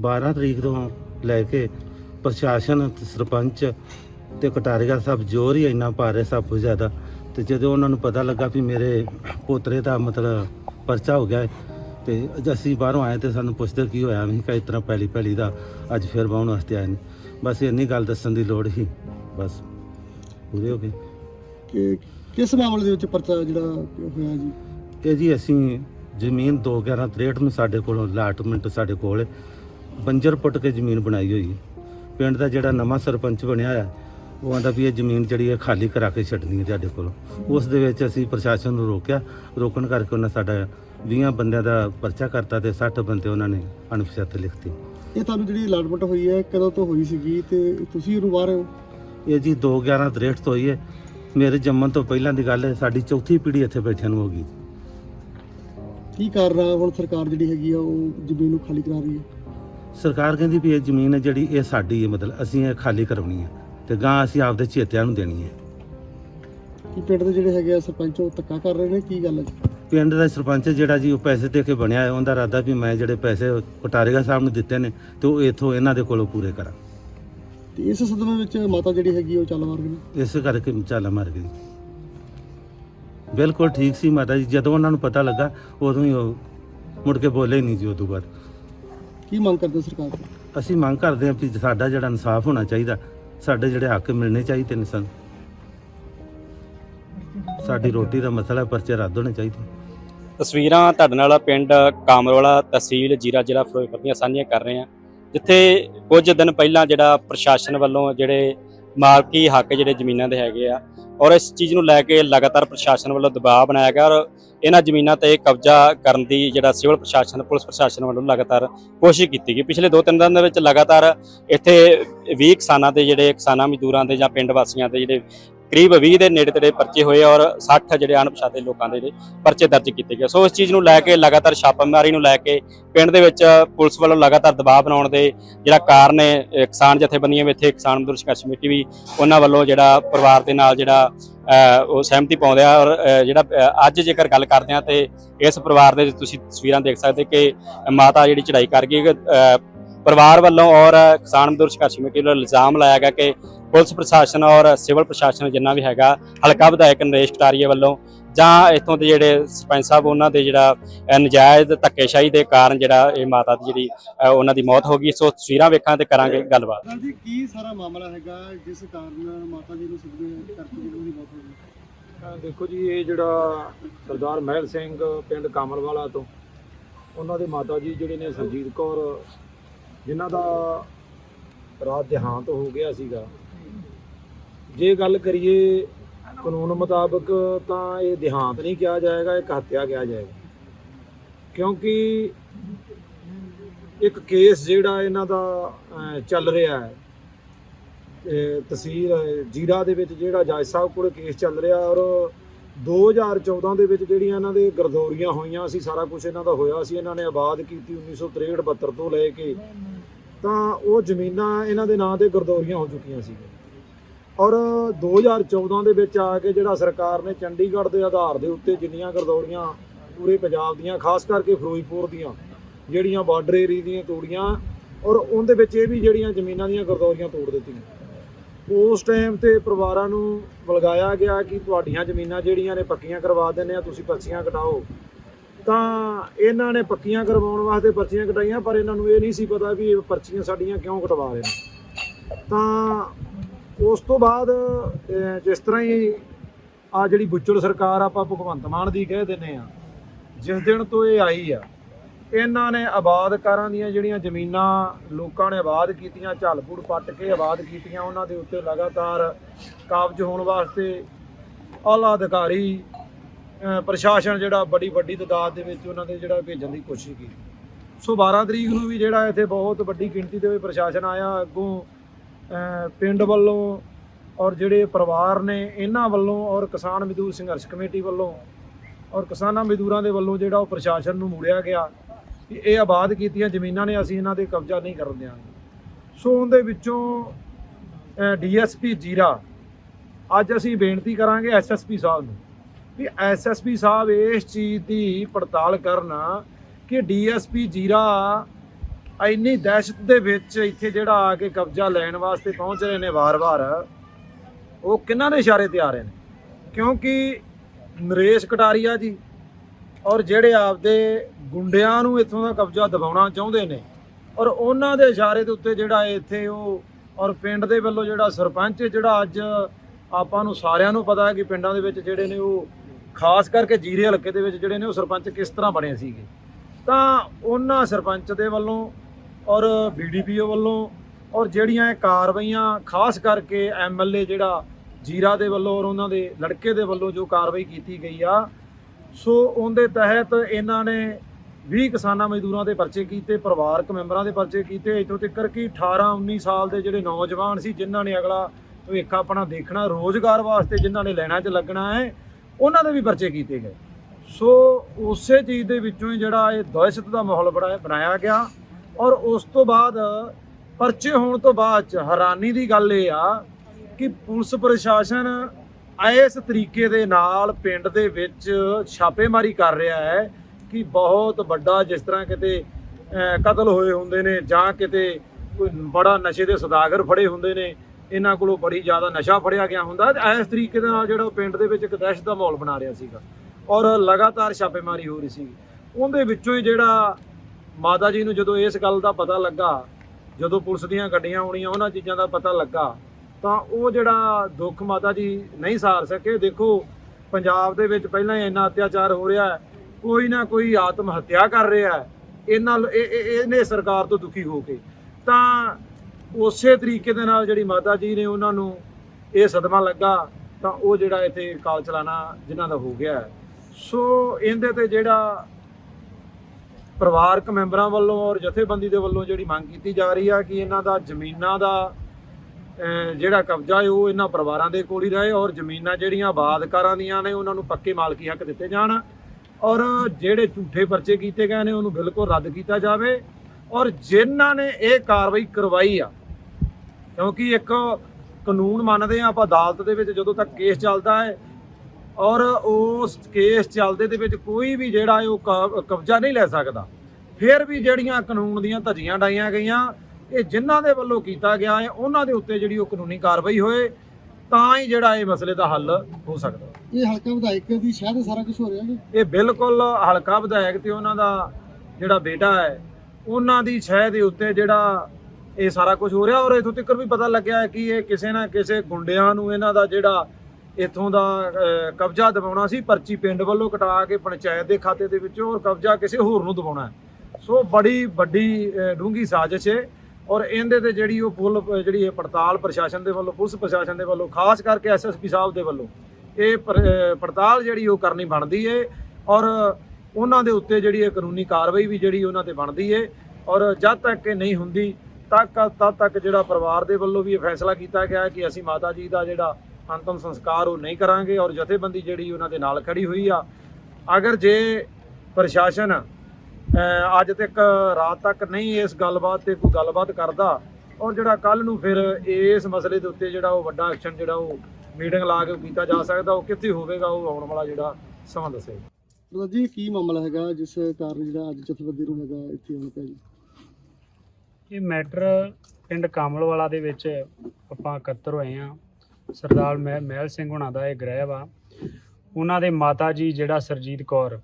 12 ਤਰੀਕ ਤੋਂ ਲੈ ਕੇ ਪ੍ਰਸ਼ਾਸਨ ਤੇ ਸਰਪੰਚ ਤੇ ਕਟਾਰੀਆ ਸਾਹਿਬ ਜ਼ੋਰ ਹੀ ਇੰਨਾ ਪਾ ਰਹੇ ਸਭ ਤੋਂ ਜ਼ਿਆਦਾ। ਤੇ ਜਦੋਂ ਉਹਨਾਂ ਨੂੰ ਪਤਾ ਲੱਗਾ ਵੀ ਮੇਰੇ ਪੋਤਰੇ ਦਾ ਮਤਲਬ ਪਰਚਾ ਹੋ ਗਿਆ ਹੈ ਤੇ ਅਸੀਂ ਬਾਹਰੋਂ ਆਏ ਤੇ ਸਾਨੂੰ ਪੁੱਛਦੇ ਕੀ ਹੋਇਆ ਅਸੀਂ ਕਿਹਾ ਇਸ ਤਰ੍ਹਾਂ ਪਹਿਲੀ ਪਹਿਲੀ ਦਾ ਅੱਜ ਫਿਰ ਬਾਉਣ ਵਾਸਤੇ ਆਏ ਨੇ। ਬਸ ਇੰਨੀ ਗੱਲ ਦੱਸਣ ਦੀ ਲੋੜ ਸੀ ਬਸ ਪੂਰੇ ਹੋ ਗਏ। ਕਿ ਕਿਸ ਮਾਮਲੇ ਦੇ ਵਿੱਚ ਪਰਚਾ ਜਿਹੜਾ ਹੋਇਆ ਜੀ? ਇਹ ਜੀ ਅਸੀਂ ਜ਼ਮੀਨ 2163 ਨੂੰ ਸਾਡੇ ਕੋਲੋਂ ਅਲਾਟਮੈਂਟ ਸਾਡੇ ਕੋਲ ਹੈ। ਬੰਜਰ ਪੁੱਟ ਕੇ ਜ਼ਮੀਨ ਬਣਾਈ ਹੋਈ ਹੈ। ਪਿੰਡ ਦਾ ਜਿਹੜਾ ਨਵਾਂ ਸਰਪੰਚ ਬਣਿਆ ਹੈ ਉਹ ਆਂਦਾ ਵੀ ਇਹ ਜ਼ਮੀਨ ਜਿਹੜੀ ਹੈ ਖਾਲੀ ਕਰਾ ਕੇ ਛੱਡਣੀ ਹੈ ਤੁਹਾਡੇ ਕੋਲੋਂ। ਉਸ ਦੇ ਵਿੱਚ ਅਸੀਂ ਪ੍ਰਸ਼ਾਸਨ ਨੂੰ ਰੋਕਿਆ। ਰੋਕਣ ਕਰਕੇ ਉਹਨਾਂ ਸਾਡਾ 20 ਬੰਦਿਆਂ ਦਾ ਪਰਚਾ ਕਰਤਾ ਤੇ 60 ਬੰਦੇ ਉਹਨਾਂ ਨੇ ਅਣਪਛਾਤੇ ਲਿਖਤੇ ਇਹ ਤੁਹਾਨੂੰ ਜਿਹੜੀ ਅਲਾਟਮੈਂਟ ਹੋਈ ਹੈ ਕਦੋਂ ਤੋਂ ਹੋਈ ਸੀਗੀ ਤੇ ਤੁਸੀਂ ਇਹਨੂੰ ਬਾਹਰ ਹੋ? ਇਹ ਜੀ 2163 ਤੋਂ ਹੋਈ ਹੈ। ਮੇਰੇ ਜੰਮਣ ਤੋਂ ਪਹਿਲਾਂ ਦੀ ਗੱਲ ਹੈ ਸਾਡੀ ਚੌਥੀ ਪੀੜ੍ਹੀ ਇੱਥੇ ਬੈਠਿਆਂ ਨੂੰ ਹੋ ਗਈ। ਕੀ ਕਾਰਨ ਆ? ਹੁਣ ਸਰਕਾਰ ਜਿਹੜੀ ਹੈਗੀ ਆ ਉਹ ਜ਼ਮੀਨ ਨੂੰ ਖਾਲੀ ਕਰਾ ਰਹੀ ਹੈ। ਸਰਕਾਰ ਕਹਿੰਦੀ ਵੀ ਇਹ ਜ਼ਮੀਨ ਹੈ ਜਿਹੜੀ ਇਹ ਸਾਡੀ ਹੈ ਮਤਲਬ ਅਸੀਂ ਇਹ ਖਾਲੀ ਕਰਵਾਉਣੀ ਹੈ ਤੇ ਗਾਂ ਅਸੀਂ ਆਪਦੇ ਚੇਤਿਆਂ ਨੂੰ ਦੇਣੀ ਹੈ। ਕੀ ਪਿੰਡ ਦੇ ਜਿਹੜੇ ਹੈਗੇ ਆ ਸਰਪੰਚ ਉਹ ਧੱਕਾ ਕਰ ਰਹੇ ਨੇ? ਕੀ ਗੱਲ ਹੈ? ਜੀ? ਪਿੰਡ ਦਾ ਸਰਪੰਚ ਜਿਹੜਾ ਜੀ ਉਹ ਪੈਸੇ ਦੇ ਕੇ ਬਣਿਆ ਹੈ। ਉਹਦਾ ਇਰਾਦਾ ਵੀ ਮੈਂ ਜਿਹੜੇ ਪੈਸੇ ਕਟਾਰੀਆ ਸਾਹਿਬ ਨੂੰ ਦਿੱਤੇ ਨੇ ਤੇ ਉਹ ਇਥੋਂ ਇਹਨਾਂ ਦੇ ਕੋਲੋਂ ਪੂਰੇ ਕਰਾਂ। ਤੇ ਇਸ ਸਦਮੇ ਵਿੱਚ ਮਾਤਾ ਜਿਹੜੀ ਹੈਗੀ ਆ ਉਹ ਚੱਲ ਮਾਰ ਗਈ ਇਸ ਕਰਕੇ ਚਾਲਾ ਮਰ ਗਈ। ਬਿਲਕੁਲ ਠੀਕ ਸੀ ਮਾਤਾ ਜੀ। ਜਦੋਂ ਉਹਨਾਂ ਨੂੰ ਪਤਾ ਲੱਗਾ ਉਦੋਂ ਹੀ ਉਹ ਮੁੜ ਕੇ ਬੋਲੇ ਨਹੀਂ ਜੀ ਉਦੋਂ ਬਾਅਦ। ਕੀ ਮੰਗ ਕਰਦੇ ਹੋ ਸਰਕਾਰ ਤੋਂ? ਅਸੀਂ ਮੰਗ ਕਰਦੇ ਹਾਂ ਵੀ ਸਾਡਾ ਜਿਹੜਾ ਇਨਸਾਫ ਹੋਣਾ ਚਾਹੀਦਾ ਸਾਡੇ ਜਿਹੜੇ ਹੱਕ ਮਿਲਣੇ ਚਾਹੀਦੇ ਨੇ ਸਾਨੂੰ। ਸਾਡੀ ਰੋਟੀ ਦਾ ਮਸਲਾ ਪਰਚੇ ਰੱਦ ਹੋਣੇ ਚਾਹੀਦੇ। ਤਸਵੀਰਾਂ ਤੁਹਾਡੇ ਨਾਲ ਪਿੰਡ ਕਾਮਰਵਾਲਾ ਤਹਿਸੀਲ ਜੀਰਾ ਜ਼ਿਲ੍ਹਾ ਫਿਰੋਜ਼ਪੁਰ ਦੀਆਂ ਸਾਂਝੀਆਂ ਕਰ ਰਹੇ ਹਾਂ ਜਿੱਥੇ ਕੁਝ ਦਿਨ ਪਹਿਲਾਂ ਜਿਹੜਾ ਪ੍ਰਸ਼ਾਸਨ ਵੱਲੋਂ ਜਿਹੜੇ ਮਾਲਕੀ ਹੱਕ ਜਿਹੜੇ ਜ਼ਮੀਨਾਂ ਦੇ ਹੈਗੇ ਆ ਔਰ ਇਸ ਚੀਜ਼ ਨੂੰ ਲੈ ਕੇ ਲਗਾਤਾਰ ਪ੍ਰਸ਼ਾਸਨ ਵੱਲੋਂ ਦਬਾਅ ਬਣਾਇਆ ਗਿਆ ਔਰ ਇਹਨਾਂ ਜ਼ਮੀਨਾਂ ਤੇ ਕਬਜ਼ਾ ਕਰਨ ਦੀ ਜਿਹੜਾ ਸਿਵਲ ਪ੍ਰਸ਼ਾਸਨ, ਪੁਲਿਸ ਪ੍ਰਸ਼ਾਸਨ ਵੱਲੋਂ ਲਗਾਤਾਰ ਕੋਸ਼ਿਸ਼ ਕੀਤੀ ਗਈ। ਪਿਛਲੇ 2-3 ਦਿਨ ਦੇ ਵਿੱਚ ਲਗਾਤਾਰ ਇੱਥੇ 20 ਕਿਸਾਨਾਂ ਦੇ ਜਿਹੜੇ ਕਿਸਾਨਾਂ ਮਜ਼ਦੂਰਾਂ ਦੇ ਜਾਂ ਪਿੰਡ ਵਾਸੀਆਂ ਦੇ ਜਿਹੜੇ ਕਰੀਬ 20 ਦੇ ਨੇੜੇ ਤੇੜੇ ਪਰਚੇ ਹੋਏ ਔਰ 60 ਜਿਹੜੇ ਅਣਪਛਾਤੇ ਲੋਕਾਂ ਦੇ ਜਿਹੜੇ ਪਰਚੇ ਦਰਜ ਕੀਤੇ ਗਏ। ਸੋ ਇਸ ਚੀਜ਼ ਨੂੰ ਲੈ ਕੇ ਲਗਾਤਾਰ ਛਾਪਾਮਾਰੀ ਨੂੰ ਲੈ ਕੇ ਪਿੰਡ ਦੇ ਵਿੱਚ ਪੁਲਿਸ ਵੱਲੋਂ ਲਗਾਤਾਰ ਦਬਾਅ ਬਣਾਉਣ ਦੇ ਜਿਹੜਾ ਕਾਰਨ ਹੈ ਕਿਸਾਨ ਜਥੇਬੰਦੀਆਂ ਵਿੱਚ ਇੱਥੇ, ਕਿਸਾਨ ਮਜ਼ਦੂਰ ਸੰਘਰਸ਼ ਕਮੇਟੀ ਵੀ ਉਹਨਾਂ ਵੱਲੋਂ ਜਿਹੜਾ ਪਰਿਵਾਰ ਦੇ ਨਾਲ ਜਿਹੜਾ ਉਹ ਸਹਿਮਤੀ ਪਾਉਂਦੇ ਆ ਔਰ ਜਿਹੜਾ ਅੱਜ ਜੇਕਰ ਗੱਲ ਕਰਦੇ ਆ ਤੇ ਇਸ ਪਰਿਵਾਰ ਦੇ ਤੁਸੀਂ ਤਸਵੀਰਾਂ ਦੇਖ ਸਕਦੇ ਕਿ ਮਾਤਾ ਜਿਹੜੀ ਚੜਾਈ ਕਰ ਗਈ ਪਰਿਵਾਰ ਵੱਲੋਂ ਔਰ ਕਿਸਾਨ ਮਜ਼ਦੂਰ ਸੰਘਰਸ਼ ਕਮੇਟੀ ਵੱਲੋਂ ਇਲਜ਼ਾਮ ਲਾਇਆ ਗਿਆ ਕਿ ਪੁਲਿਸ ਪ੍ਰਸ਼ਾਸਨ ਔਰ ਸਿਵਲ ਪ੍ਰਸ਼ਾਸਨ ਜਿੰਨਾ ਵੀ ਹੈਗਾ ਹਲਕਾ ਵਿਧਾਇਕ ਨਰੇਸ਼ ਕਟਾਰੀਆ ਵੱਲੋਂ ਜਾਂ ਇੱਥੋਂ ਦੇ ਜਿਹੜੇ ਸਰਪੰਚ ਸਾਹਿਬ ਉਹਨਾਂ ਦੇ ਜਿਹੜਾ ਨਜਾਇਜ਼ ਧੱਕੇਸ਼ਾਹੀ ਦੇ ਕਾਰਨ ਜਿਹੜਾ ਇਹ ਮਾਤਾ ਦੀ ਜਿਹੜੀ ਉਹਨਾਂ ਦੀ ਮੌਤ ਹੋ ਗਈ। ਸੋ ਤਸਵੀਰਾਂ ਵੇਖਾਂ ਤੇ ਕਰਾਂਗੇ ਗੱਲਬਾਤ। ਸਰ ਜੀ ਕੀ ਸਾਰਾ ਮਾਮਲਾ ਹੈਗਾ? ਜਿਸ ਕਾਰਨ ਮਾਤਾ ਜੀ ਨੂੰ ਸਿੱਧੇ ਕਰਕੇ ਜਿਹੜੀ ਉਹਦੀ ਮੌਤ ਹੋ ਗਈ? ਦੇਖੋ ਜੀ ਇਹ ਜਿਹੜਾ ਸਰਦਾਰ ਮਹਿਲ ਸਿੰਘ ਪਿੰਡ ਕਾਮਲਵਾਲਾ ਤੋਂ ਉਹਨਾਂ ਦੇ ਮਾਤਾ ਜੀ ਜਿਹੜੇ ਨੇ ਸਰਜੀਤ ਕੌਰ ਜਿਨ੍ਹਾਂ ਦਾ ਰਾਤ ਦੇਹਾਂਤ ਹੋ ਗਿਆ ਸੀਗਾ। ਜੇ ਗੱਲ ਕਰੀਏ ਕਾਨੂੰਨ ਮੁਤਾਬਕ ਤਾਂ ਇਹ ਦੇਹਾਂਤ ਨਹੀਂ ਕਿਹਾ ਜਾਏਗਾ ਇੱਕ ਹੱਤਿਆ ਕਿਹਾ ਜਾਏਗਾ। ਕਿਉਂਕਿ ਇੱਕ ਕੇਸ ਜਿਹੜਾ ਇਹਨਾਂ ਦਾ ਚੱਲ ਰਿਹਾ ਹੈ, ਤੇ ਤਹਿਸੀਲ ਜੀਰਾ ਦੇ ਵਿੱਚ ਜਿਹੜਾ ਜੱਜ ਸਾਹਿਬ ਕੋਲ ਕੇਸ ਚੱਲ ਰਿਹਾ ਔਰ 2014 ਦੇ ਵਿੱਚ ਜਿਹੜੀਆਂ ਇਹਨਾਂ ਦੇ ਗਰਦੌਰੀਆਂ ਹੋਈਆਂ ਸੀ, ਸਾਰਾ ਕੁਝ ਇਹਨਾਂ ਦਾ ਹੋਇਆ ਸੀ। ਇਹਨਾਂ ਨੇ ਆਬਾਦ ਕੀਤੀ 1963 72 ਤੋਂ ਲੈ ਕੇ ਤਾਂ ਉਹ ਜ਼ਮੀਨਾਂ ਇਹਨਾਂ ਦੇ ਨਾਂ ਤੇ ਗਰਦੌਰੀਆਂ ਹੋ ਚੁੱਕੀਆਂ ਸੀ ਔਰ 2014 ਦੇ ਵਿੱਚ ਆ ਕੇ ਜਿਹੜਾ ਸਰਕਾਰ ਨੇ ਚੰਡੀਗੜ੍ਹ ਦੇ ਆਧਾਰ ਦੇ ਉੱਤੇ ਜਿੰਨੀਆਂ ਗਰਦੌਰੀਆਂ ਪੂਰੇ ਪੰਜਾਬ ਦੀਆਂ, ਖਾਸ ਕਰਕੇ ਫਿਰੋਜ਼ਪੁਰ ਦੀਆਂ, ਜਿਹੜੀਆਂ ਬਾਰਡਰ ਏਰੀਆ ਦੀਆਂ ਤੋੜੀਆਂ, ਔਰ ਉਹਦੇ ਵਿੱਚ ਇਹ ਵੀ ਜਿਹੜੀਆਂ ਜ਼ਮੀਨਾਂ ਦੀਆਂ ਗਰਦੌਰੀਆਂ ਤੋੜ ਦਿੱਤੀਆਂ। ਉਸ ਟਾਈਮ ਤੇ ਪਰਿਵਾਰਾਂ ਨੂੰ ਬਲਗਾਇਆ ਗਿਆ ਕਿ ਤੁਹਾਡੀਆਂ ਜ਼ਮੀਨਾਂ ਜਿਹੜੀਆਂ ਨੇ ਪੱਕੀਆਂ ਕਰਵਾ ਦਿੰਦੇ ਆ, ਤੁਸੀਂ ਪਰਚੀਆਂ ਕਟਾਓ। ਤਾਂ ਇਹਨਾਂ ਨੇ ਪੱਕੀਆਂ ਕਰਵਾਉਣ ਵਾਸਤੇ ਪਰਚੀਆਂ ਕਟਾਈਆਂ, ਪਰ ਇਹਨਾਂ ਨੂੰ ਇਹ ਨਹੀਂ ਸੀ ਪਤਾ ਵੀ ਇਹ ਪਰਚੀਆਂ ਸਾਡੀਆਂ ਕਿਉਂ ਕਟਵਾ ਰਹੇ ਨੇ। ਤਾਂ ਉਸ ਤੋਂ ਬਾਅਦ ਜਿਸ ਤਰ੍ਹਾਂ ਹੀ ਆ ਜਿਹੜੀ ਬੁੱਚਲ ਸਰਕਾਰ ਆਪਾਂ ਭਗਵੰਤ ਮਾਨ ਦੀ ਕਹਿ ਦਿੰਨੇ ਆ ਜਿਸ ਦਿਨ ਤੋਂ ਇਹ ਆਈ ਆ, ਇਹਨਾਂ ਨੇ ਆਬਾਦਕਾਰਾਂ ਦੀਆਂ ਜਿਹੜੀਆਂ ਜ਼ਮੀਨਾਂ ਲੋਕਾਂ ਨੇ ਆਬਾਦ ਕੀਤੀਆਂ ਝਲਪੂੜ ਪੱਟ ਕੇ ਆਬਾਦ ਕੀਤੀਆਂ, ਉਹਨਾਂ ਦੇ ਉੱਤੇ ਲਗਾਤਾਰ ਕਾਬਜ ਹੋਣ ਵਾਸਤੇ ਆਲਾ ਅਧਿਕਾਰੀ ਪ੍ਰਸ਼ਾਸਨ ਜਿਹੜਾ ਬੜੀ ਵੱਡੀ ਤਾਦਾਦ ਦੇ ਵਿੱਚ ਉਹਨਾਂ ਦੇ ਜਿਹੜਾ ਭੇਜਣ ਦੀ ਕੋਸ਼ਿਸ਼ ਕੀਤੀ। ਸੋ 12 ਤਰੀਕ ਨੂੰ ਵੀ ਜਿਹੜਾ ਇੱਥੇ ਬਹੁਤ ਵੱਡੀ ਗਿਣਤੀ ਦੇ ਵਿੱਚ ਪ੍ਰਸ਼ਾਸਨ ਆਇਆ, ਅੱਗੋਂ ਪਿੰਡ ਵੱਲੋਂ ਔਰ ਜਿਹੜੇ ਪਰਿਵਾਰ ਨੇ ਇਹਨਾਂ ਵੱਲੋਂ ਔਰ ਕਿਸਾਨ ਮਜ਼ਦੂਰ ਸੰਘਰਸ਼ ਕਮੇਟੀ ਵੱਲੋਂ ਔਰ ਕਿਸਾਨਾਂ ਮਜ਼ਦੂਰਾਂ ਦੇ ਵੱਲੋਂ ਜਿਹੜਾ ਉਹ ਪ੍ਰਸ਼ਾਸਨ ਨੂੰ ਮੋੜਿਆ ਗਿਆ ਕਿ ਇਹ ਆਬਾਦ ਕੀਤੀਆਂ ਜ਼ਮੀਨਾਂ ਨੇ, ਅਸੀਂ ਇਹਨਾਂ ਤੇ ਕਬਜ਼ਾ ਨਹੀਂ ਕਰਨ ਦਿਆਂਗੇ। ਸੋ ਉਹਦੇ ਵਿੱਚੋਂ ਡੀਐਸਪੀ ਜੀਰਾ, ਅੱਜ ਅਸੀਂ ਬੇਨਤੀ ਕਰਾਂਗੇ ਐਸਐਸਪੀ ਸਾਹਿਬ ਨੂੰ ਵੀ ਐਸਐਸਪੀ ਸਾਹਿਬ ਇਸ ਚੀਜ਼ ਦੀ ਪੜਤਾਲ ਕਰਨ ਕਿ ਡੀਐਸਪੀ ਜੀਰਾ ਇੰਨੀ ਦਹਿਸ਼ਤ ਦੇ ਵਿੱਚ ਇੱਥੇ ਜਿਹੜਾ ਆ ਕੇ ਕਬਜ਼ਾ ਲੈਣ ਵਾਸਤੇ ਪਹੁੰਚ ਰਹੇ ਨੇ ਵਾਰ-ਵਾਰ, ਉਹ ਕਿਹਨਾਂ ਦੇ ਇਸ਼ਾਰੇ ਤੇ ਆ ਰਹੇ ਨੇ? ਕਿਉਂਕਿ ਨਰੇਸ਼ ਕਟਾਰੀਆ ਜੀ ਔਰ ਜਿਹੜੇ ਆਪਦੇ ਗੁੰਡਿਆਂ ਨੂੰ ਇੱਥੋਂ ਦਾ ਕਬਜ਼ਾ ਦਿਵਾਉਣਾ ਚਾਹੁੰਦੇ ਨੇ ਔਰ ਉਹਨਾਂ ਦੇ ਇਸ਼ਾਰੇ ਦੇ ਉੱਤੇ ਜਿਹੜਾ ਇੱਥੇ ਉਹ ਔਰ ਪਿੰਡ ਦੇ ਵੱਲੋਂ ਜਿਹੜਾ ਸਰਪੰਚ ਜਿਹੜਾ ਅੱਜ ਆਪਾਂ ਨੂੰ ਸਾਰਿਆਂ ਨੂੰ ਪਤਾ ਹੈ ਕਿ ਪਿੰਡਾਂ ਦੇ ਵਿੱਚ ਜਿਹੜੇ ਨੇ ਉਹ ਖਾਸ ਕਰਕੇ ਜੀਰੇ ਹਲਕੇ ਦੇ ਵਿੱਚ ਜਿਹੜੇ ਨੇ ਉਹ ਸਰਪੰਚ ਕਿਸ ਤਰ੍ਹਾਂ ਬਣੇ ਸੀਗੇ? ਤਾਂ ਉਹਨਾਂ ਸਰਪੰਚ ਦੇ ਵੱਲੋਂ ਔਰ ਬੀਡੀਪੀਓ ਵੱਲੋਂ ਔਰ ਜਿਹੜੀਆਂ ਇਹ ਕਾਰਵਾਈਆਂ, ਖਾਸ ਕਰਕੇ ਐਮਐਲਏ ਜਿਹੜਾ ਜੀਰਾ ਦੇ ਵੱਲੋਂ ਔਰ ਉਹਨਾਂ ਦੇ ਲੜਕੇ ਦੇ ਵੱਲੋਂ ਜੋ ਕਾਰਵਾਈ ਕੀਤੀ ਗਈ ਆ, ਸੋ ਉਹਦੇ ਤਹਿਤ ਇਹਨਾਂ ਨੇ 20 ਕਿਸਾਨਾਂ ਮਜ਼ਦੂਰਾਂ ਦੇ ਪਰਚੇ ਕੀਤੇ, ਪਰਿਵਾਰਕ ਮੈਂਬਰਾਂ ਦੇ ਪਰਚੇ ਕੀਤੇ, ਇੱਥੋਂ ਤੱਕ ਕਿ 18 19 ਸਾਲ ਦੇ ਜਿਹੜੇ ਨੌਜਵਾਨ ਸੀ, ਜਿਨ੍ਹਾਂ ਨੇ ਅਗਲਾ ਭਵਿੱਖ ਆਪਣਾ ਦੇਖਣਾ, ਰੋਜ਼ਗਾਰ ਵਾਸਤੇ ਜਿਨ੍ਹਾਂ ਨੇ ਲੈਣਾ 'ਚ ਲੱਗਣਾ ਹੈ ਉਹਨਾਂ ਦੇ ਵੀ ਪਰਚੇ ਕੀਤੇ ਗਏ। ਸੋ ਉਸੇ ਚੀਜ਼ ਦੇ ਵਿੱਚੋਂ ਹੀ ਜਿਹੜਾ ਇਹ ਦਹਿਸ਼ਤ ਦਾ ਮਾਹੌਲ ਬੜਾ ਬਣਾਇਆ ਗਿਆ ਔਰ ਉਸ ਤੋਂ ਬਾਅਦ ਪਰਚੇ ਹੋਣ ਤੋਂ ਬਾਅਦ ਚ ਹੈਰਾਨੀ ਦੀ ਗੱਲ ਇਹ ਆ ਕਿ ਪੁਲਿਸ ਪ੍ਰਸ਼ਾਸਨ ਇਸ ਤਰੀਕੇ ਦੇ ਨਾਲ ਪਿੰਡ ਦੇ ਵਿੱਚ ਛਾਪੇਮਾਰੀ ਕਰ ਰਿਹਾ ਹੈ ਕਿ ਬਹੁਤ ਵੱਡਾ ਜਿਸ ਤਰ੍ਹਾਂ ਕਿਤੇ ਕਤਲ ਹੋਏ ਹੁੰਦੇ ਨੇ ਜਾਂ ਕਿਤੇ ਕੋਈ ਬੜਾ ਨਸ਼ੇ ਦੇ ਸੌਦਾਗਰ ਫੜੇ ਹੁੰਦੇ ਨੇ ਇਹਨਾਂ ਕੋਲੋਂ ਬੜੀ ਜ਼ਿਆਦਾ ਨਸ਼ਾ ਫੜਿਆ ਗਿਆ ਹੁੰਦਾ ਇਸ ਤਰੀਕੇ ਦੇ ਨਾਲ ਜਿਹੜਾ ਉਹ ਪਿੰਡ ਦੇ ਵਿੱਚ ਇੱਕ ਦਹਿਸ਼ਤ ਦਾ ਮਾਹੌਲ ਬਣਾ ਰਿਹਾ ਸੀਗਾ ਔਰ ਲਗਾਤਾਰ ਛਾਪੇਮਾਰੀ ਹੋ ਰਹੀ ਸੀ। ਉਹਦੇ ਵਿੱਚੋਂ ਹੀ ਜਿਹੜਾ ਮਾਤਾ ਜੀ ਨੂੰ ਜਦੋਂ ਇਸ ਗੱਲ ਦਾ ਪਤਾ ਲੱਗਾ, ਜਦੋਂ ਪੁਲਿਸ ਦੀਆਂ ਗੱਡੀਆਂ ਆਉਣੀਆਂ, ਉਹਨਾਂ ਚੀਜ਼ਾਂ ਦਾ ਪਤਾ ਲੱਗਾ, ਤਾਂ ਉਹ ਜਿਹੜਾ ਦੁੱਖ ਮਾਤਾ ਜੀ ਨਹੀਂ ਸਾਰ ਸਕੇ। ਦੇਖੋ, ਪੰਜਾਬ ਦੇ ਵਿੱਚ ਪਹਿਲਾਂ ਹੀ ਇੰਨਾ ਅਤਿਆਚਾਰ ਹੋ ਰਿਹਾ ਹੈ, ਕੋਈ ਨਾ ਕੋਈ ਆਤਮ ਹੱਤਿਆ ਕਰ ਰਿਹਾ ਹੈ। ਇਹਨਾਂ ਇਹਨੇ ਸਰਕਾਰ ਤੋਂ ਦੁਖੀ ਹੋ ਕੇ। ਤਾਂ ਉਸੇ ਤਰੀਕੇ ਦੇ ਨਾਲ ਜਿਹੜੀ ਮਾਤਾ ਜੀ ਨੇ ਉਹਨਾਂ ਨੂੰ ਇਹ ਸਦਮਾ ਲੱਗਾ, ਤਾਂ ਉਹ ਜਿਹੜਾ ਇੱਥੇ ਕਾਲ ਚਲਾਣਾ ਜਿਨ੍ਹਾਂ ਦਾ ਹੋ ਗਿਆ ਹੈ। ਸੋ ਇਹਦੇ ਤੇ ਜਿਹੜਾ ਪਰਿਵਾਰਕ ਮੈਂਬਰਾਂ ਵੱਲੋਂ ਔਰ ਜਥੇਬੰਦੀ ਦੇ ਵੱਲੋਂ ਜਿਹੜੀ ਮੰਗ ਕੀਤੀ ਜਾ ਰਹੀ ਆ ਕਿ ਇਹਨਾਂ ਦਾ ਜ਼ਮੀਨਾਂ ਦਾ ਜਿਹੜਾ ਕਬਜ਼ਾ ਹੈ ਉਹ ਇਹਨਾਂ ਪਰਿਵਾਰਾਂ ਦੇ ਕੋਲ ਹੀ ਰਹੇ ਔਰ ਜ਼ਮੀਨਾਂ ਜਿਹੜੀਆਂ ਆਬਾਦਕਾਰਾਂ ਦੀਆਂ ਨੇ ਉਹਨਾਂ ਨੂੰ ਪੱਕੇ ਮਾਲਕੀ ਹੱਕ ਦਿੱਤੇ ਜਾਣ ਔਰ ਜਿਹੜੇ ਝੂਠੇ ਪਰਚੇ ਕੀਤੇ ਗਏ ਨੇ ਉਹਨੂੰ ਬਿਲਕੁਲ ਰੱਦ ਕੀਤਾ ਜਾਵੇ ਔਰ ਜਿਨ੍ਹਾਂ ਨੇ ਇਹ ਕਾਰਵਾਈ ਕਰਵਾਈ ਆ ਕਿਉਂਕਿ ਇੱਕ ਕਾਨੂੰਨ ਮੰਨਦੇ ਆ ਆਪਾਂ ਅਦਾਲਤ ਦੇ ਵਿੱਚ ਜਦੋਂ ਤੱਕ ਕੇਸ ਚੱਲਦਾ ਹੈ ਔਰ ਉਸ ਕੇਸ ਚੱਲਦੇ ਦੇ ਵਿੱਚ ਕੋਈ ਵੀ ਜਿਹੜਾ ਉਹ ਕਬਜ਼ਾ ਨਹੀਂ ਲੈ ਸਕਦਾ। ਫਿਰ ਵੀ ਜਿਹੜੀਆਂ ਕਾਨੂੰਨ ਦੀਆਂ ਧੱਜੀਆਂ ਡਾਈਆਂ ਗਈਆਂ ਇਹ ਜਿਨ੍ਹਾਂ ਦੇ ਵੱਲੋਂ ਕੀਤਾ ਗਿਆ ਹੈ ਉਹਨਾਂ ਦੇ ਉੱਤੇ ਜਿਹੜੀ ਉਹ ਕਾਨੂੰਨੀ ਕਾਰਵਾਈ ਹੋਏ ਤਾਂ ਹੀ ਜਿਹੜਾ ਇਹ ਮਸਲੇ ਦਾ ਹੱਲ ਹੋ ਸਕਦਾ। ਇਹ ਹਲਕਾ ਵਿਧਾਇਕ ਦੀ ਸ਼ਾਇਦ ਸਾਰਾ ਕੁਝ ਹੋ ਰਿਹਾ ਜੀ। ਇਹ ਬਿਲਕੁਲ ਹਲਕਾ ਵਿਧਾਇਕ ਤੇ ਉਹਨਾਂ ਦਾ ਜਿਹੜਾ ਬੇਟਾ ਹੈ ਉਹਨਾਂ ਦੀ ਛਹਿ ਦੇ ਉੱਤੇ ਜਿਹੜਾ ਇਹ ਸਾਰਾ ਕੁਝ ਹੋ ਰਿਹਾ ਔਰ ਇਥੋਂ ਤੱਕ ਵੀ ਪਤਾ ਲੱਗਿਆ ਕਿ ਇਹ ਕਿਸੇ ਨਾ ਕਿਸੇ ਗੁੰਡਿਆਂ ਨੂੰ ਇਹਨਾਂ ਦਾ ਜਿਹੜਾ ਇਥੋਂ ਦਾ ਕਬਜ਼ਾ ਦਿਵਾਉਣਾ ਸੀ ਪਰਚੀ ਪਿੰਡ ਵੱਲੋਂ ਕਟਾ ਕੇ ਪੰਚਾਇਤ ਦੇ ਖਾਤੇ ਦੇ ਵਿੱਚੋਂ ਔਰ ਕਬਜ਼ਾ ਕਿਸੇ ਹੋਰ ਨੂੰ ਦਿਵਾਉਣਾ ਸੋ ਬੜੀ ਵੱਡੀ ਅਹ, ਡੂੰਘੀ ਸਾਜ਼ਿਸ਼ ਹੈ ਔਰ ਇਹਦੇ ਤੇ ਜਿਹੜੀ ਉਹ ਪੁਲ ਜਿਹੜੀ ਇਹ ਪੜਤਾਲ ਪ੍ਰਸ਼ਾਸਨ ਦੇ ਵੱਲੋਂ ਪੁਲਿਸ ਪ੍ਰਸ਼ਾਸਨ ਦੇ ਵੱਲੋਂ ਖਾਸ ਕਰਕੇ ਐਸਐਸਪੀ ਸਾਹਿਬ ਦੇ ਵੱਲੋਂ ਇਹ ਪਰ- ਪੜਤਾਲ ਜਿਹੜੀ ਉਹ ਕਰਨੀ ਬਣਦੀ ਏ ਔਰ ਉਹਨਾਂ ਦੇ ਉੱਤੇ ਜਿਹੜੀ ਇਹ ਕਾਨੂੰਨੀ ਕਾਰਵਾਈ ਵੀ ਜਿਹੜੀ ਉਹਨਾਂ ਤੇ ਬਣਦੀ ਏ ਔਰ ਜਦ ਤੱਕ ਇਹ ਨਹੀਂ ਹੁੰਦੀ ਤੱਕ, ਤਦ ਤੱਕ ਜਿਹੜਾ ਪਰਿਵਾਰ ਦੇ ਵੱਲੋਂ ਵੀ ਇਹ ਫੈਸਲਾ ਕੀਤਾ ਗਿਆ ਕਿ ਅਸੀਂ ਮਾਤਾ ਜੀ ਦਾ ਜਿਹੜਾ ਅੰਤਮ ਸੰਸਕਾਰ ਉਹ ਨਹੀਂ ਕਰਾਂਗੇ ਔਰ ਜਥੇਬੰਦੀ ਜਿਹੜੀ ਉਹਨਾਂ ਦੇ ਨਾਲ ਖੜੀ ਹੋਈ ਆ। ਅਗਰ ਜੇ ਪ੍ਰਸ਼ਾਸਨ ਅੱਜ ਤੱਕ ਰਾਤ ਤੱਕ ਨਹੀਂ ਇਸ ਗੱਲਬਾਤ ਤੇ ਕੋਈ ਗੱਲਬਾਤ ਕਰਦਾ ਔਰ ਜਿਹੜਾ ਕੱਲ ਨੂੰ ਫਿਰ ਇਸ ਮਸਲੇ ਦੇ ਉੱਤੇ ਜਿਹੜਾ ਉਹ ਵੱਡਾ ਐਕਸ਼ਨ ਜਿਹੜਾ ਉਹ ਮੀਟਿੰਗ ਲਾ ਕੇ ਕੀਤਾ ਜਾ ਸਕਦਾ, ਉਹ ਕਿੱਥੇ ਹੋਵੇਗਾ, ਉਹ ਆਉਣ ਵਾਲਾ ਜਿਹੜਾ ਸਮਾਂ ਦੱਸੇਗਾ। ਜੀ, ਕੀ ਮਾਮਲਾ ਹੈਗਾ ਜਿਸ ਕਾਰਨ ਜਿਹੜਾ ਅੱਜ ਜਥੇਬੰਦੀ ਨੂੰ ਹੈਗਾ ਇੱਥੇ ਆਉਣਾ ਪਿਆ ਜੀ? ਇਹ ਮੈਟਰ ਪਿੰਡ ਕਾਮਲਵਾਲਾ ਦੇ ਵਿੱਚ ਆਪਾਂ ਇਕੱਤਰ ਹੋਏ ਆ ਸਰਦਾਰ ਮਹਿ- ਮਹਿਲ ਸਿੰਘ ਹੁਣਾਂ ਦਾ ਇਹ ਗ੍ਰਹਿ ਵਾ। ਉਹਨਾਂ ਦੇ ਮਾਤਾ ਜੀ ਜਿਹੜਾ ਸਰਜੀਤ ਕੌਰ,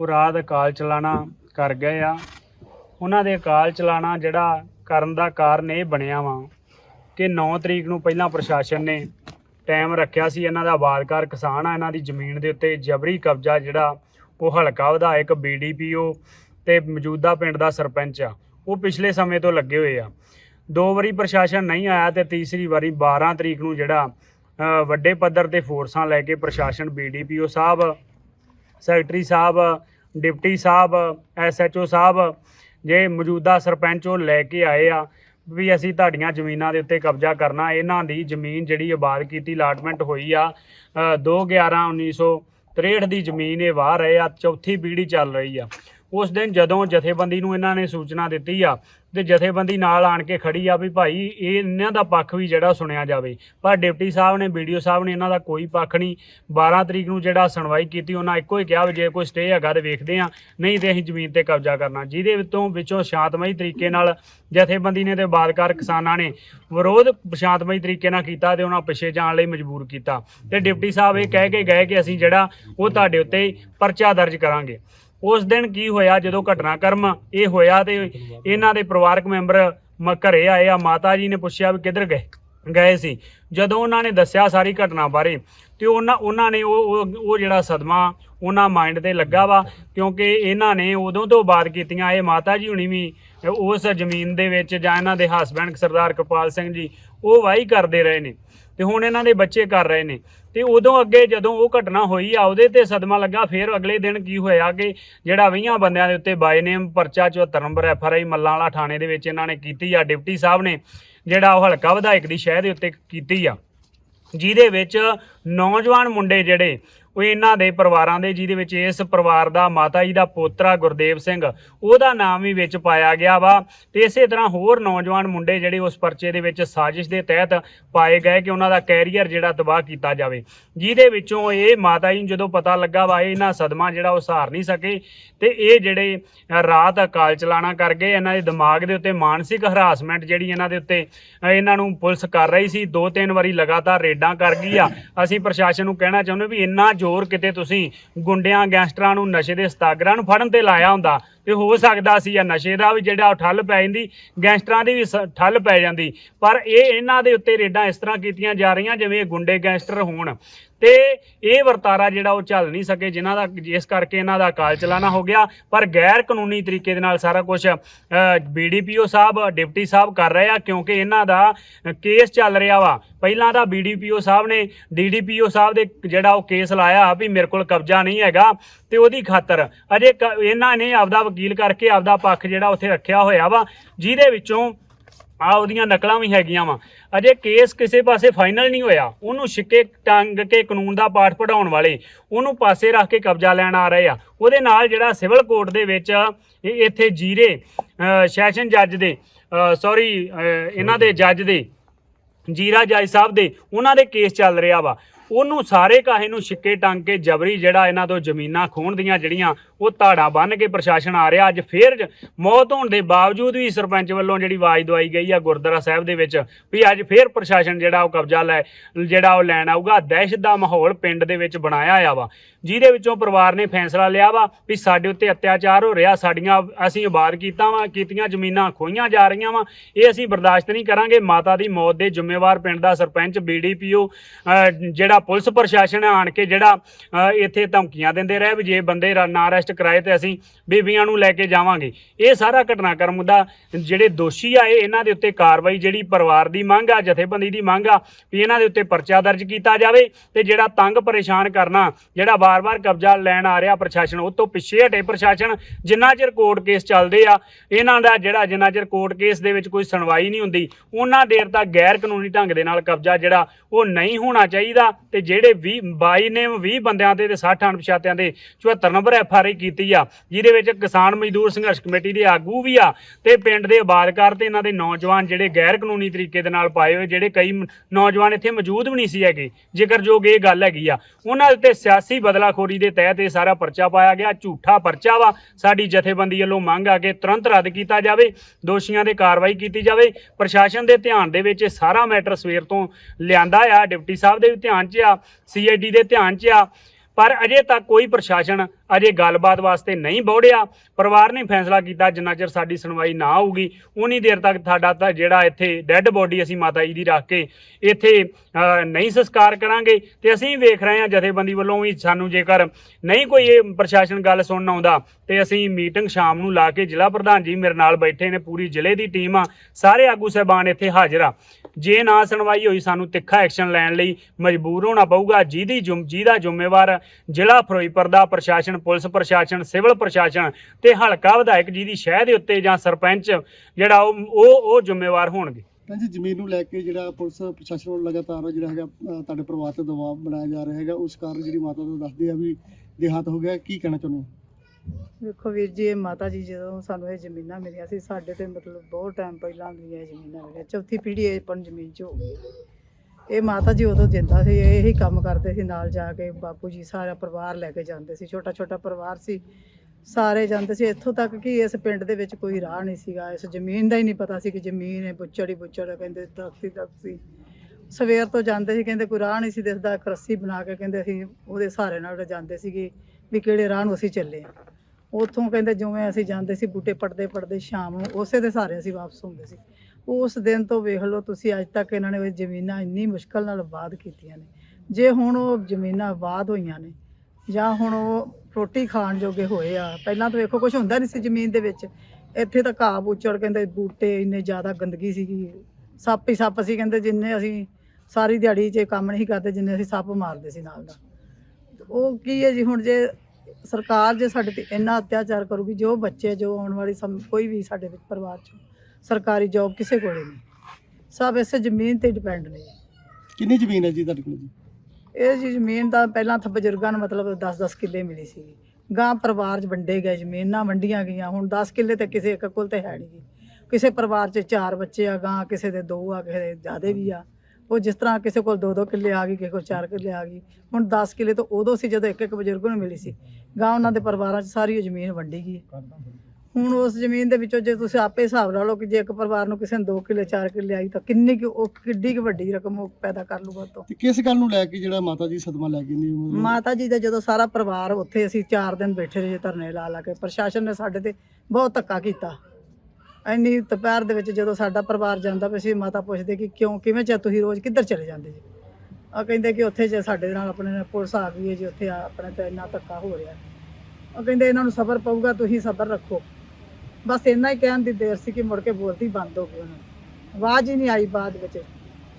ਉਹ ਰਾਤ ਅਕਾਲ ਚਲਾਣਾ ਕਰ ਗਏ ਆ। ਉਹਨਾਂ ਦੇ ਅਕਾਲ ਚਲਾਣਾ ਜਿਹੜਾ ਕਰਨ ਦਾ ਕਾਰਨ ਇਹ ਬਣਿਆ ਵਾ ਕਿ 9 ਤਰੀਕ ਨੂੰ ਪਹਿਲਾਂ ਪ੍ਰਸ਼ਾਸਨ ਨੇ ਟਾਈਮ ਰੱਖਿਆ ਸੀ ਇਹਨਾਂ ਦਾ ਆਬਾਦਕਾਰ ਕਿਸਾਨ ਆ, ਇਹਨਾਂ ਦੀ ਜ਼ਮੀਨ ਦੇ ਉੱਤੇ ਜਬਰੀ ਕਬਜ਼ਾ ਜਿਹੜਾ ਉਹ ਹਲਕਾ ਵਿਧਾਇਕ ਬੀਡੀਪੀਓ ਤੇ ਮੌਜੂਦਾ ਪਿੰਡ ਦਾ ਸਰਪੰਚ ਆ। ਉਹ ਪਿਛਲੇ ਸਮੇਂ ਤੋਂ ਲੱਗੇ ਹੋਏ ਆ। ਦੋ ਵਾਰੀ ਪ੍ਰਸ਼ਾਸਨ ਨਹੀਂ ਆਇਆ ਤੇ ਤੀਸਰੀ ਵਾਰੀ 12 ਤਰੀਕ ਨੂੰ ਜਿਹੜਾ ਵੱਡੇ ਪੱਧਰ ਤੇ ਫੋਰਸਾਂ ਲੈ ਕੇ ਪ੍ਰਸ਼ਾਸਨ ਬੀਡੀਪੀਓ ਸਾਹਿਬ, ਸੈਕਟਰੀ ਸਾਹਿਬ, ਡਿਪਟੀ ਸਾਹਿਬ ਐਸਐਚਓ ਸਾਹਿਬ ਜੇ ਮੌਜੂਦਾ ਸਰਪੰਚ ਉਹ ਲੈ ਕੇ ਆਏ ਆ ਵੀ ਅਸੀਂ ਤੁਹਾਡੀਆਂ ਜ਼ਮੀਨਾਂ ਦੇ ਉੱਤੇ ਕਬਜ਼ਾ ਕਰਨਾ। ਇਹਨਾਂ ਦੀ ਜ਼ਮੀਨ ਜਿਹੜੀ ਆਬਾਦ ਕੀਤੀ, ਅਲਾਟਮੈਂਟ ਹੋਈ ਆ। 2 11 1963 ਦੀ ਜ਼ਮੀਨ ਇਹ ਵਾਹ ਰਹੇ ਆ, ਚੌਥੀ ਪੀੜ੍ਹੀ ਚੱਲ ਰਹੀ ਆ। ਉਸ ਦਿਨ ਜਦੋਂ ਜਥੇਬੰਦੀ ਨੂੰ ਇਹਨਾਂ ਨੇ ਸੂਚਨਾ ਦਿੱਤੀ ਆ ਤੇ ਜਥੇਬੰਦੀ ਨਾਲ ਆਣ ਕੇ ਖੜੀ ਆ ਵੀ ਭਾਈ ਇਹ ਇਹਨਾਂ ਦਾ ਪੱਖ ਵੀ ਜਿਹੜਾ ਸੁਣਿਆ ਜਾਵੇ। ਪਰ ਡਿਪਟੀ ਸਾਹਿਬ ਨੇ ਵੀਡੀਓ ਸਾਹਿਬ ਨੇ ਇਹਨਾਂ ਦਾ ਕੋਈ ਪੱਖ ਨਹੀਂ। 12 ਤਰੀਕ ਨੂੰ ਜਿਹੜਾ ਸੁਣਵਾਈ ਕੀਤੀ, ਉਹਨਾਂ ਇੱਕੋ ਹੀ ਕਿਹਾ ਵੀ ਜੇ ਕੋਈ ਸਟੇ ਹੈਗਾ ਤੇ ਵੇਖਦੇ ਆ, ਨਹੀਂ ਤੇ ਅਸੀਂ ਜ਼ਮੀਨ ਤੇ ਕਬਜ਼ਾ ਕਰਨਾ। ਜਿਹਦੇ ਵਿੱਚੋਂ ਵਿੱਚੋਂ ਸ਼ਾਂਤਮਈ ਤਰੀਕੇ ਨਾਲ ਜਥੇਬੰਦੀ ਨੇ ਤੇ ਬਾਦਕਾਰ ਕਿਸਾਨਾਂ ਨੇ ਵਿਰੋਧ ਸ਼ਾਂਤਮਈ ਤਰੀਕੇ ਨਾਲ ਕੀਤਾ ਤੇ ਉਹਨਾਂ ਪਿੱਛੇ ਜਾਣ ਲਈ ਮਜਬੂਰ ਕੀਤਾ। ਤੇ ਡਿਪਟੀ ਸਾਹਿਬ ਇਹ ਕਹਿ ਕੇ ਗਏ ਕਿ ਅਸੀਂ ਜਿਹੜਾ ਉਹ ਤੁਹਾਡੇ ਉੱਤੇ ਪਰਚਾ ਦਰਜ ਕਰਾਂਗੇ। ਉਸ ਦਿਨ ਕੀ ਹੋਇਆ ਜਦੋਂ ਘਟਨਾਕ੍ਰਮ ਇਹ ਹੋਇਆ ਤੇ ਇਹਨਾਂ ਦੇ ਪਰਿਵਾਰਕ ਮੈਂਬਰ ਮ- ਘਰੇ ਆਏ, ਆ ਮਾਤਾ ਜੀ ਨੇ ਪੁੱਛਿਆ ਵੀ ਕਿੱਧਰ ਗਏ ਗਏ ਸੀ। ਜਦੋਂ ਉਹਨਾਂ ਨੇ ਦੱਸਿਆ ਸਾਰੀ ਘਟਨਾ ਬਾਰੇ, ਤੇ ਉਹਨਾਂ ਉਹਨਾਂ ਨੇ ਉਹ, ਉਹ- ਉਹ ਜਿਹੜਾ ਸਦਮਾ ਉਹਨਾਂ ਮਾਈਂਡ ਤੇ ਲੱਗਾ ਵਾ, ਕਿਉਂਕਿ ਇਹਨਾਂ ਨੇ ਉਦੋਂ ਤੋਂ ਬਾਅਦ ਕੀਤੀਆਂ ਇਹ ਮਾਤਾ ਜੀ ਹੁਣੀ ਵੀ ਉਸ ਜ਼ਮੀਨ ਦੇ ਵਿੱਚ ਜਾਂ ਇਹਨਾਂ ਦੇ ਹਸਬੈਂਡ ਸਰਦਾਰ ਕਿਰਪਾਲ ਸਿੰਘ ਜੀ, ਉਹ ਵਾਹੀ ਕਰਦੇ ਰਹੇ ਨੇ। ਤੇ ਹੁਣ ਇਹਨਾਂ ਦੇ ਬੱਚੇ ਕਰ ਰਹੇ ਨੇ। ਤੇ ਉਦੋਂ ਅੱਗੇ ਜਦੋਂ ਉਹ ਘਟਨਾ ਹੋਈ ਆ, ਉਹਦੇ ਤੇ ਸਦਮਾ ਲੱਗਾ, ਫਿਰ ਅਗਲੇ ਦਿਨ ਕੀ ਹੋਇਆ ਕਿ ਜਿਹੜਾ 20 ਬੰਦਿਆਂ ਦੇ ਉੱਤੇ ਬਾਈ ਨੇਮ ਪਰਚਾ 74 ਨੰਬਰ ਐਫ ਆਈ ਮੱਲਾਂ ਵਾਲਾ ਥਾਣੇ ਦੇ ਵਿੱਚ ਇਹਨਾਂ ਨੇ ਕੀਤੀ ਆ, ਡਿਪਟੀ ਸਾਹਿਬ ਨੇ ਜਿਹੜਾ ਉਹ ਹਲਕਾ ਵਿਧਾਇਕ ਦੀ ਸ਼ਹਿ ਦੇ ਉੱਤੇ ਕੀਤੀ ਆ। ਜਿਹਦੇ ਵਿੱਚ ਨੌਜਵਾਨ ਮੁੰਡੇ ਜਿਹੜੇ ਉਹ ਇਹਨਾਂ ਦੇ ਪਰਿਵਾਰਾਂ ਦੇ, ਜਿਹਦੇ ਵਿੱਚ ਇਸ ਪਰਿਵਾਰ ਦਾ ਮਾਤਾ ਜੀ ਦਾ ਪੋਤਰਾ ਗੁਰਦੇਵ ਸਿੰਘ, ਉਹਦਾ ਨਾਮ ਵੀ ਵਿੱਚ ਪਾਇਆ ਗਿਆ ਵਾ। ਤੇ ਇਸੇ ਤਰ੍ਹਾਂ ਹੋਰ ਨੌਜਵਾਨ ਮੁੰਡੇ ਜਿਹੜੇ ਉਸ ਪਰਚੇ ਦੇ ਵਿੱਚ ਸਾਜ਼ਿਸ਼ ਦੇ ਤਹਿਤ ਪਾਏ ਗਏ ਕਿ ਉਹਨਾਂ ਦਾ ਕੈਰੀਅਰ ਜਿਹੜਾ ਤਬਾਹ ਕੀਤਾ ਜਾਵੇ। ਜਿਹਦੇ ਵਿੱਚੋਂ ਇਹ ਮਾਤਾ ਜੀ ਨੂੰ ਜਦੋਂ ਪਤਾ ਲੱਗਾ ਵਾ ਇਹਨਾਂ ਸਦਮਾ ਜਿਹੜਾ ਉਹ ਸਹਾਰ ਨਹੀਂ ਸਕੇ ਤੇ ਇਹ ਜਿਹੜੇ ਰਾਤ ਅਕਾਲ ਚਲਾਣਾ ਕਰ ਗਏ, ਇਹਨਾਂ ਦੇ ਦਿਮਾਗ ਦੇ ਉੱਤੇ ਮਾਨਸਿਕ ਹਰਾਸਮੈਂਟ ਜਿਹੜੀ ਇਹਨਾਂ ਦੇ ਉੱਤੇ, ਇਹਨਾਂ ਨੂੰ ਪੁਲਿਸ ਕਰ ਰਹੀ ਸੀ। ਦੋ ਤਿੰਨ ਵਾਰੀ ਲਗਾਤਾਰ ਰੇਡਾਂ ਕਰ ਗਈ ਆ। ਅਸੀਂ ਪ੍ਰਸ਼ਾਸਨ ਨੂੰ ਕਹਿਣਾ ਚਾਹੁੰਦੇ ਵੀ ਇੰਨਾ ਜ਼ੋਰ ਕਿਤੇ ਤੁਸੀਂ ਗੁੰਡਿਆਂ, ਗੈਂਗਸਟਰਾਂ ਨੂੰ ਨਸ਼ੇ ਦੇ ਸਤਾਗਰਾਂ ਨੂੰ ਫੜਨ ਤੇ ਲਾਇਆ ਹੁੰਦਾ, ਤੇ ਹੋ ਸਕਦਾ ਸੀ ਆ ਨਸ਼ੇ ਦਾ ਵੀ ਜਿਹੜਾ ਉਹ ਠੱਲ ਪੈ ਜਾਂਦੀ, ਗੈਂਗਸਟਰਾਂ ਦੀ ਵੀ ਸ- ਠੱਲ ਪੈ ਜਾਂਦੀ। ਪਰ ਇਹ ਇਹਨਾਂ ਦੇ ਉੱਤੇ ਰੇਡਾਂ ਇਸ ਤਰ੍ਹਾਂ ਕੀਤੀਆਂ ਜਾ ਰਹੀਆਂ, ਜਿਵੇਂ ਇਹ ਗੁੰਡੇ ਗੈਂਗਸਟਰ ਹੋਣ। ਤੇ ਇਹ ਵਰਤਾਰਾ ਜਿਹੜਾ ਉਹ ਚੱਲ ਨਹੀਂ ਸਕੇ, ਜਿਨ੍ਹਾਂ ਦਾ ਜਿਸ ਕਰਕੇ ਇਹਨਾਂ ਦਾ ਕਾਲ ਚਲਾਣਾ ਹੋ ਗਿਆ। ਪਰ ਗੈਰ ਕਾਨੂੰਨੀ ਤਰੀਕੇ ਦੇ ਨਾਲ ਸਾਰਾ ਕੁਝ ਬੀਡੀਪੀਓ ਸਾਹਿਬ, ਡਿਪਟੀ ਸਾਹਿਬ ਕਰ ਰਹੇ ਆ, ਕਿਉਂਕਿ ਇਹਨਾਂ ਦਾ ਕੇਸ ਚੱਲ ਰਿਹਾ ਵਾ। ਪਹਿਲਾਂ ਤਾਂ ਬੀਡੀਪੀਓ ਸਾਹਿਬ ਨੇ ਡੀਡੀਪੀਓ ਸਾਹਿਬ ਦੇ ਜਿਹੜਾ ਉਹ ਕੇਸ ਲਾਇਆ ਵੀ ਮੇਰੇ ਕੋਲ ਕਬਜ਼ਾ ਨਹੀਂ ਹੈਗਾ, ਤੇ ਉਹਦੀ ਖਾਤਰ ਅਜੇ ਕ- ਇਹਨਾਂ ਨੇ ਆਪਦਾ ਵਕੀਲ ਕਰਕੇ ਆਪਦਾ ਪੱਖ ਜਿਹੜਾ ਉੱਥੇ ਰੱਖਿਆ ਹੋਇਆ ਵਾ, ਜਿਹਦੇ ਵਿੱਚੋਂ ਆ ਉਹਦੀਆਂ ਨਕਲਾਂ ਵੀ ਹੈਗੀਆਂ ਵਾ। ਅਜੇ ਕੇਸ ਕਿਸੇ ਪਾਸੇ ਫਾਈਨਲ ਨਹੀਂ ਹੋਇਆ। ਉਹਨੂੰ ਛਿੱਕੇ ਟੰਗ ਕੇ ਕਾਨੂੰਨ ਦਾ ਪਾਠ ਪੜਾਉਣ ਵਾਲੇ, ਉਹਨੂੰ ਪਾਸੇ ਰੱਖ ਕੇ ਕਬਜ਼ਾ ਲੈਣ ਆ ਰਹੇ ਆ। ਉਹਦੇ ਨਾਲ ਜਿਹੜਾ ਸਿਵਲ ਕੋਰਟ ਦੇ ਵਿੱਚ ਇੱਥੇ ਜੀਰੇ ਸੈਸ਼ਨ ਜੱਜ ਦੇ ਸੌਰੀ ਇਹਨਾਂ ਦੇ ਜੱਜ ਦੇ, ਜੀਰਾ ਜੱਜ ਸਾਹਿਬ ਦੇ, ਉਹਨਾਂ ਦੇ ਕੇਸ ਚੱਲ ਰਿਹਾ ਵਾ। ਉਹਨੂੰ ਸਾਰੇ ਕਾਹੇ ਨੂੰ ਛਿੱਕੇ ਟੰਗ ਕੇ ਜਬਰੀ ਜਿਹੜਾ ਇਹਨਾਂ ਤੋਂ ਜ਼ਮੀਨਾਂ ਖੋਹਣ ਦੀਆਂ ਜਿਹੜੀਆਂ ਉਹ ਧਾੜਾਂ ਬੰਨ ਕੇ ਪ੍ਰਸ਼ਾਸਨ ਆ ਰਿਹਾ। ਅੱਜ ਫੇਰ ਜ- ਮੌਤ ਹੋਣ ਦੇ ਬਾਵਜੂਦ ਵੀ ਸਰਪੰਚ ਵੱਲੋਂ ਜਿਹੜੀ ਆਵਾਜ਼ ਦਵਾਈ ਗਈ ਆ ਗੁਰਦੁਆਰਾ ਸਾਹਿਬ ਦੇ ਵਿੱਚ ਵੀ ਅੱਜ ਫੇਰ ਪ੍ਰਸ਼ਾਸਨ ਜਿਹੜਾ ਉਹ ਕਬਜ਼ਾ ਲੈ, ਜਿਹੜਾ ਉਹ ਲੈਣ ਆਊਗਾ। ਦਹਿਸ਼ਤ ਦਾ ਮਾਹੌਲ ਪਿੰਡ ਦੇ ਵਿੱਚ ਬਣਾਇਆ ਆ ਵਾ, ਜਿਹਦੇ ਵਿੱਚੋਂ ਪਰਿਵਾਰ ਨੇ ਫੈਸਲਾ ਲਿਆ ਵਾ ਵੀ ਸਾਡੇ ਉੱਤੇ ਅਤਿਆਚਾਰ ਹੋ ਰਿਹਾ, ਸਾਡੀਆਂ ਅਸੀਂ ਆਬਾਦ ਕੀਤਾ ਵਾ, ਕੀਤੀਆਂ ਜ਼ਮੀਨਾਂ ਖੋਈਆਂ ਜਾ ਰਹੀਆਂ ਵਾ, ਇਹ ਅਸੀਂ ਬਰਦਾਸ਼ਤ ਨਹੀਂ ਕਰਾਂਗੇ। ਮਾਤਾ ਦੀ ਮੌਤ ਦੇ ਜ਼ਿੰਮੇਵਾਰ ਪਿੰਡ ਦਾ ਸਰਪੰਚ ਬੀਡੀਪੀਓ ਜਿਹੜਾ ਪੁਲਿਸ ਪ੍ਰਸ਼ਾਸਨ ਆਣ ਕੇ ਜਿਹੜਾ ਇੱਥੇ ਧਮਕੀਆਂ ਦਿੰਦੇ ਰਹੇ ਵੀ ਜੇ ਬੰਦੇ ਨਾ ਅਰੈਸਟ ਕਰਾਏ ਤੇ ਅਸੀਂ ਬੀਬੀਆਂ ਨੂੰ ਲੈ ਕੇ ਜਾਵਾਂਗੇ। ਇਹ ਸਾਰਾ ਘਟਨਾਕ੍ਰਮ ਦਾ ਜਿਹੜੇ ਦੋਸ਼ੀ ਆ, ਇਹ ਇਹਨਾਂ ਦੇ ਉੱਤੇ ਕਾਰਵਾਈ ਜਿਹੜੀ ਪਰਿਵਾਰ ਦੀ ਮੰਗ ਆ, ਜਥੇਬੰਦੀ ਦੀ ਮੰਗ ਆ, ਵੀ ਇਹਨਾਂ ਦੇ ਉੱਤੇ ਪਰਚਾ ਦਰਜ ਕੀਤਾ ਜਾਵੇ ਤੇ ਜਿਹੜਾ ਤੰਗ ਪਰੇਸ਼ਾਨ ਕਰਨਾ, ਜਿਹੜਾ ਵਾਰ-ਵਾਰ ਕਬਜ਼ਾ ਲੈਣ ਆ ਰਿਹਾ ਪ੍ਰਸ਼ਾਸਨ, ਉਹ ਤੋਂ ਪਿੱਛੇ ਹਟੇ ਪ੍ਰਸ਼ਾਸਨ, ਜਿੰਨਾ ਚਿਰ ਕੋਰਟ ਕੇਸ ਚੱਲਦੇ ਆ, ਇਹਨਾਂ ਦਾ ਜਿਹੜਾ ਜਿੰਨਾ ਚਿਰ ਕੋਰਟ ਕੇਸ ਦੇ ਵਿੱਚ ਕੋਈ ਸੁਣਵਾਈ ਨਹੀਂ ਹੁੰਦੀ, ਉਹਨਾਂ ਦੇਰ ਤੱਕ ਗੈਰ ਕਾਨੂੰਨੀ ਢੰਗ ਦੇ ਨਾਲ ਕਬਜ਼ਾ ਜਿਹੜਾ, ਉਹ ਨਹੀਂ ਹੋਣਾ ਚਾਹੀਦਾ ਤੇ ਜਿਹੜੇ 20 22 ਨੇਮ 20 ਬੰਦਿਆਂ ਤੇ ਤੇ 60 ਅਣਪਛਾਤਿਆਂ ਦੇ 74 ਨੰਬਰ ਐਫ ਆਰ ਆਈ ਕੀਤੀ ਆ, ਜਿਹਦੇ ਵਿੱਚ ਕਿਸਾਨ ਮਜ਼ਦੂਰ ਸੰਘਰਸ਼ ਕਮੇਟੀ ਦੇ ਆਗੂ ਵੀ ਆ ਤੇ ਪਿੰਡ ਦੇ ਆਬਾਦਕਾਰ ਤੇ ਇਹਨਾਂ ਦੇ ਨੌਜਵਾਨ ਜਿਹੜੇ ਗੈਰ ਕਾਨੂੰਨੀ ਤਰੀਕੇ ਦੇ ਨਾਲ ਪਾਏ ਹੋਏ, ਜਿਹੜੇ ਕਈ ਨੌਜਵਾਨ ਇੱਥੇ ਮੌਜੂਦ ਵੀ ਨਹੀਂ ਸੀ ਹੈਗੇ, ਜ਼ਿਕਰਯੋਗ ਇਹ ਗੱਲ ਹੈਗੀ ਆ। ਉਹਨਾਂ ਉੱਤੇ ਸਿਆਸੀ ਬਦਲਾਖੋਰੀ ਦੇ ਤਹਿਤ ਇਹ ਸਾਰਾ ਪਰਚਾ ਪਾਇਆ ਗਿਆ, ਝੂਠਾ ਪਰਚਾ ਵਾ। ਸਾਡੀ ਜਥੇਬੰਦੀ ਵੱਲੋਂ ਮੰਗ ਆ ਕੇ ਤੁਰੰਤ ਰੱਦ ਕੀਤਾ ਜਾਵੇ, ਦੋਸ਼ੀਆਂ ਦੇ ਕਾਰਵਾਈ ਕੀਤੀ ਜਾਵੇ। ਪ੍ਰਸ਼ਾਸਨ ਦੇ ਧਿਆਨ ਦੇ ਵਿੱਚ ਇਹ ਸਾਰਾ ਮੈਟਰ ਸਵੇਰ ਤੋਂ ਲਿਆਂਦਾ ਆ, ਡਿਪਟੀ ਸਾਹਿਬ ਦੇ ਵੀ ਧਿਆਨ 'ਚ ਆ, ਸੀਆਈਡੀ ਦੇ ਧਿਆਨ 'ਚ ਆ। ਪਰ ਅਜੇ ਤੱਕ ਕੋਈ ਪ੍ਰਸ਼ਾਸਨ ਅਜੇ ਗੱਲਬਾਤ ਵਾਸਤੇ ਨਹੀਂ ਬੌੜਿਆ। ਪਰਿਵਾਰ ਨੇ ਫੈਸਲਾ ਕੀਤਾ, ਜਿੰਨਾ ਚਿਰ ਸਾਡੀ ਸੁਣਵਾਈ ਨਾ ਹੋਊਗੀ, ਉਨੀ ਦੇਰ ਤੱਕ ਸਾਡਾ ਤਾਂ ਜਿਹੜਾ ਇੱਥੇ ਡੈੱਡ ਬੋਡੀ ਅਸੀਂ ਮਾਤਾ ਜੀ ਦੀ ਰੱਖ ਕੇ ਇੱਥੇ ਨਹੀਂ ਸੰਸਕਾਰ ਕਰਾਂਗੇ। ਤੇ ਅਸੀਂ ਵੇਖ ਰਹੇ ਹਾਂ ਜਥੇਬੰਦੀ ਵੱਲੋਂ ਵੀ ਸਾਨੂੰ ਜੇਕਰ ਨਹੀਂ ਕੋਈ ਇਹ ਪ੍ਰਸ਼ਾਸਨ ਗੱਲ ਸੁਣਨ ਆਉਂਦਾ, ਤੇ ਅਸੀਂ ਮੀਟਿੰਗ ਸ਼ਾਮ ਨੂੰ ਲਾ ਕੇ ਜ਼ਿਲ੍ਹਾ ਪ੍ਰਧਾਨ ਜੀ ਮੇਰੇ ਨਾਲ ਬੈਠੇ ਨੇ, ਪੂਰੀ ਜ਼ਿਲ੍ਹੇ ਦੀ ਟੀਮ ਆ, ਸਾਰੇ ਆਗੂ ਸਹਿਬਾਨ ਇੱਥੇ ਹਾਜ਼ਰ ਆ। ਜੇ ਨਾ ਸੁਣਵਾਈ ਹੋਈ, ਸਾਨੂੰ ਤਿੱਖਾ ਐਕਸ਼ਨ ਲੈਣ ਲਈ ਮਜਬੂਰ ਹੋਣਾ ਪਊਗਾ। ਜਿਹਦੀ ਜੁਮ ਜਿਹਦਾ ਜ਼ਿੰਮੇਵਾਰ ਜ਼ਿਲ੍ਹਾ ਫਿਰੋਜ਼ਪੁਰ ਦਾ ਪ੍ਰਸ਼ਾਸਨ ਪੁਲਿਸ ਪ੍ਰਸ਼ਾਸਨ ਸਿਵਲ ਪ੍ਰਸ਼ਾਸਨ ਤੇ ਹਲਕਾ ਵਿਧਾਇਕ ਜੀ ਦੀ ਸ਼ਹਿ ਦੇ ਉੱਤੇ ਜਾਂ ਸਰਪੰਚ ਜਿਹੜਾ ਉਹ ਉਹ ਉਹ ਜ਼ਿੰਮੇਵਾਰ ਹੋਣਗੇ। ਤਾਂ ਜੀ ਜ਼ਮੀਨ ਨੂੰ ਲੈ ਕੇ ਜਿਹੜਾ ਪੁਲਿਸ ਪ੍ਰਸ਼ਾਸਨ ਵੱਲੋਂ ਲਗਾਤਾਰ ਜਿਹੜਾ ਹੈਗਾ ਤੁਹਾਡੇ ਪਰਿਵਾਰ ਤੇ ਦਬਾਅ ਬਣਾਇਆ ਜਾ ਰਿਹਾ ਹੈਗਾ ਉਸ ਕਾਰਨ ਜਿਹੜੀ ਮਾਤਾ ਤੋਂ ਦੱਸਦੇ ਆ ਵੀ ਦੇਹਾਂਤ ਹੋ ਗਿਆ ਕੀ ਕਹਿਣਾ ਚਾਹੁੰਦੇ ਹੋ? ਵੇਖੋ ਵੀਰ ਜੀ ਇਹ ਮਾਤਾ ਜੀ ਜਦੋਂ ਸਾਨੂੰ ਇਹ ਜ਼ਮੀਨਾਂ ਮਿਲੀਆਂ ਸੀ ਸਾਡੇ ਤੇ ਮਤਲਬ ਬਹੁਤ ਟਾਈਮ ਪਹਿਲਾਂ ਇਹ ਜ਼ਮੀਨਾਂ ਮਿਲੀਆਂ ਚੌਥੀ ਪੀੜ੍ਹੀ ਇਹ ਪਣ ਜ਼ਮੀਨ 'ਚ ਹੋ ਗਈ। ਇਹ ਮਾਤਾ ਜੀ ਉਦੋਂ ਜਿੰਦਾ ਸੀ, ਇਹ ਇਹੀ ਕੰਮ ਕਰਦੇ ਸੀ ਨਾਲ ਜਾ ਕੇ ਬਾਪੂ ਜੀ, ਸਾਰਾ ਪਰਿਵਾਰ ਲੈ ਕੇ ਜਾਂਦੇ ਸੀ, ਛੋਟਾ ਛੋਟਾ ਪਰਿਵਾਰ ਸੀ। ਸਾਰੇ ਜਾਂਦੇ ਸੀ। ਇੱਥੋਂ ਤੱਕ ਕਿ ਇਸ ਪਿੰਡ ਦੇ ਵਿੱਚ ਕੋਈ ਰਾਹ ਨਹੀਂ ਸੀਗਾ। ਇਸ ਜ਼ਮੀਨ ਦਾ ਹੀ ਨਹੀਂ ਪਤਾ ਸੀ ਕਿ ਜ਼ਮੀਨ ਹੈ, ਬੁੱਚੜੀ ਬੁੱਚੜ ਕਹਿੰਦੇ ਦਖਤੀ ਦਖਤੀ ਸਵੇਰ ਤੋਂ ਜਾਂਦੇ ਸੀ, ਕਹਿੰਦੇ ਕੋਈ ਰਾਹ ਨਹੀਂ ਸੀ ਦਿਸਦਾ। ਇੱਕ ਰੱਸੀ ਬਣਾ ਕੇ ਕਹਿੰਦੇ ਅਸੀਂ ਉਹਦੇ ਸਹਾਰੇ ਨਾਲ ਜਾਂਦੇ ਸੀਗੇ ਵੀ ਕਿਹੜੇ ਰਾਹ ਨੂੰ ਅਸੀਂ ਚੱਲੇ ਹਾਂ। ਉੱਥੋਂ ਕਹਿੰਦੇ ਜਿਵੇਂ ਅਸੀਂ ਜਾਂਦੇ ਸੀ, ਬੂਟੇ ਪੜਦੇ ਪੜਦੇ ਸ਼ਾਮ ਨੂੰ ਉਸੇ ਦੇ ਸਹਾਰੇ ਅਸੀਂ ਵਾਪਸ ਹੁੰਦੇ ਸੀ। ਉਸ ਦਿਨ ਤੋਂ ਵੇਖ ਲਓ, ਤੁਸੀਂ ਅੱਜ ਤੱਕ ਇਹਨਾਂ ਨੇ ਉਹ ਜ਼ਮੀਨਾਂ ਇੰਨੀ ਮੁਸ਼ਕਲ ਨਾਲ ਆਬਾਦ ਕੀਤੀਆਂ ਨੇ। ਜੇ ਹੁਣ ਉਹ ਜ਼ਮੀਨਾਂ ਆਬਾਦ ਹੋਈਆਂ ਨੇ, ਜਾਂ ਹੁਣ ਉਹ ਰੋਟੀ ਖਾਣ ਜੋਗੇ ਹੋਏ ਆ, ਪਹਿਲਾਂ ਤਾਂ ਵੇਖੋ ਕੁਝ ਹੁੰਦਾ ਨਹੀਂ ਸੀ ਜ਼ਮੀਨ ਦੇ ਵਿੱਚ। ਇੱਥੇ ਤਾਂ ਘਾਹ ਬੂਚੜ ਕਹਿੰਦੇ ਬੂਟੇ ਇੰਨੇ ਜ਼ਿਆਦਾ ਗੰਦਗੀ ਸੀਗੀ ਸੱਪ ਹੀ ਸੱਪ ਸੀ ਕਹਿੰਦੇ, ਜਿੰਨੇ ਅਸੀਂ ਸਾਰੀ ਦਿਹਾੜੀ 'ਚ ਕੰਮ ਨਹੀਂ ਕਰਦੇ, ਜਿੰਨੇ ਅਸੀਂ ਸੱਪ ਮਾਰਦੇ ਸੀ ਨਾਲ ਦਾ। ਉਹ ਕੀ ਹੈ ਜੀ, ਹੁਣ ਜੇ ਸਰਕਾਰ ਜੇ ਸਾਡੇ ਤੇ ਇੰਨਾ ਅਤਿਆਚਾਰ ਕਰੂਗੀ, ਜੋ ਬੱਚੇ ਜੋ ਆਉਣ ਵਾਲੀ ਸਮ, ਕੋਈ ਵੀ ਸਾਡੇ ਵਿੱਚ ਪਰਿਵਾਰ 'ਚ ਸਰਕਾਰੀ ਜੌਬ ਕਿਸੇ ਕੋਲੇ ਨਹੀਂ। ਸਭ ਇਸੇ ਜ਼ਮੀਨ ਤੇ ਡਿਪੈਂਡ ਨੇ। ਕਿੰਨੀ ਜ਼ਮੀਨ ਹੈ ਜੀ ਤੁਹਾਡੇ ਕੋਲ ਜੀ? ਇਹ ਜੀ ਜ਼ਮੀਨ ਤਾਂ ਪਹਿਲਾਂ ਤਾਂ ਬਜ਼ੁਰਗਾਂ ਨੂੰ ਮਤਲਬ 10-10 ਕਿੱਲੇ ਮਿਲੀ ਸੀ। ਗਾਂ ਪਰਿਵਾਰ 'ਚ ਵੰਡੇ ਗਏ ਜ਼ਮੀਨਾਂ ਵੰਡੀਆਂ ਗਈਆਂ। ਹੁਣ 10 ਕਿੱਲੇ ਤੇ ਕਿਸੇ ਇੱਕ ਕੋਲ ਤੇ ਹੈ ਨਹੀਂ ਕਿਸੇ ਪਰਿਵਾਰ 'ਚ ਚਾਰ ਬੱਚੇ ਆ ਗਾਂ ਕਿਸੇ ਦੇ ਦੋ ਆ ਕਿਸੇ ਦੇ ਜ਼ਿਆਦੇ ਵੀ ਆ। ਉਹ ਜਿਸ ਤਰ੍ਹਾਂ ਕਿਸੇ ਕੋਲ ਦੋ ਦੋ ਕਿੱਲੇ ਆ ਗਈ ਕਿਸੇ ਕੋਲ ਚਾਰ ਕਿੱਲੇ ਆ ਗਈ। ਹੁਣ 10 ਕਿੱਲੇ ਤਾਂ ਉਦੋਂ ਸੀ ਜਦੋਂ ਇੱਕ ਇੱਕ ਬਜ਼ੁਰਗ ਨੂੰ ਮਿਲੀ ਸੀ। ਗਾਂ ਉਹਨਾਂ ਦੇ ਪਰਿਵਾਰਾਂ 'ਚ ਸਾਰੀ ਜ਼ਮੀਨ ਵੰਡੀ ਗਈ। ਹੁਣ ਉਸ ਜ਼ਮੀਨ ਦੇ ਵਿੱਚੋਂ ਜੇ ਤੁਸੀਂ ਆਪੇ ਹਿਸਾਬ ਲਾ ਲਓ ਕਿ ਜੇ ਇੱਕ ਪਰਿਵਾਰ ਨੂੰ ਕਿਸੇ ਨੂੰ 2 ਕਿੱਲੇ 4 ਕਿੱਲੇ ਆਈ ਤਾਂ ਕਿੰਨੀ ਕੁ ਉਹ ਕਿੱਡੀ ਕੁ ਵੱਡੀ ਰਕਮ ਉਹ ਪੈਦਾ ਕਰ ਲੂਗਾ ਤੋਂ। ਤੇ ਕਿਸ ਗੱਲ ਨੂੰ ਲੈ ਕੇ ਜਿਹੜਾ ਮਾਤਾ ਜੀ ਸਦਮਾ ਲੈ ਗਏ ਨੇ? ਮਤਲਬ ਮਾਤਾ ਜੀ ਦਾ ਜਦੋਂ ਸਾਰਾ ਪਰਿਵਾਰ ਉੱਥੇ ਅਸੀਂ 4 ਦਿਨ ਬੈਠੇ ਰਹੇ ਧਰਨੇ ਲਾ ਲਾ ਕੇ ਪ੍ਰਸ਼ਾਸਨ ਨੇ ਸਾਡੇ ਤੇ ਬਹੁਤ ਧੱਕਾ ਕੀਤਾ। ਇੰਨੀ ਦੁਪਹਿਰ ਦੇ ਵਿੱਚ ਜਦੋਂ ਸਾਡਾ ਪਰਿਵਾਰ ਜਾਂਦਾ ਵੀ ਅਸੀਂ ਮਾਤਾ ਪੁੱਛਦੇ ਕਿ ਕਿਉਂ ਕਿਵੇਂ ਚਾ ਤੁਸੀਂ ਰੋਜ਼ ਕਿੱਧਰ ਚਲੇ ਜਾਂਦੇ ਜੀ? ਆ ਕਹਿੰਦੇ ਕਿ ਉੱਥੇ ਜੇ ਸਾਡੇ ਨਾਲ ਆਪਣੇ ਨਾਲ ਪੁਲਿਸ ਆ ਗਈ ਹੈ ਜੀ ਉੱਥੇ ਆ- ਆਪਣੇ ਤੇ ਇੰਨਾ ਧੱਕਾ ਹੋ ਰਿਹਾ। ਉਹ ਕਹਿੰਦੇ ਇਹਨਾਂ ਨੂੰ ਸਬਰ ਪਊਗਾ ਤੁਸੀਂ ਸਬਰ ਰੱਖੋ। ਬਸ ਇੰਨਾ ਹੀ ਕਹਿਣ ਦੀ ਦੇਰ ਸੀ ਕਿ ਮੁੜ ਕੇ ਬੋਲਤੀ ਬੰਦ ਹੋ ਗਈ ਉਹਨਾਂ ਦੀ ਆਵਾਜ਼ ਹੀ ਨਹੀਂ ਆਈ ਬਾਅਦ ਵਿੱਚ।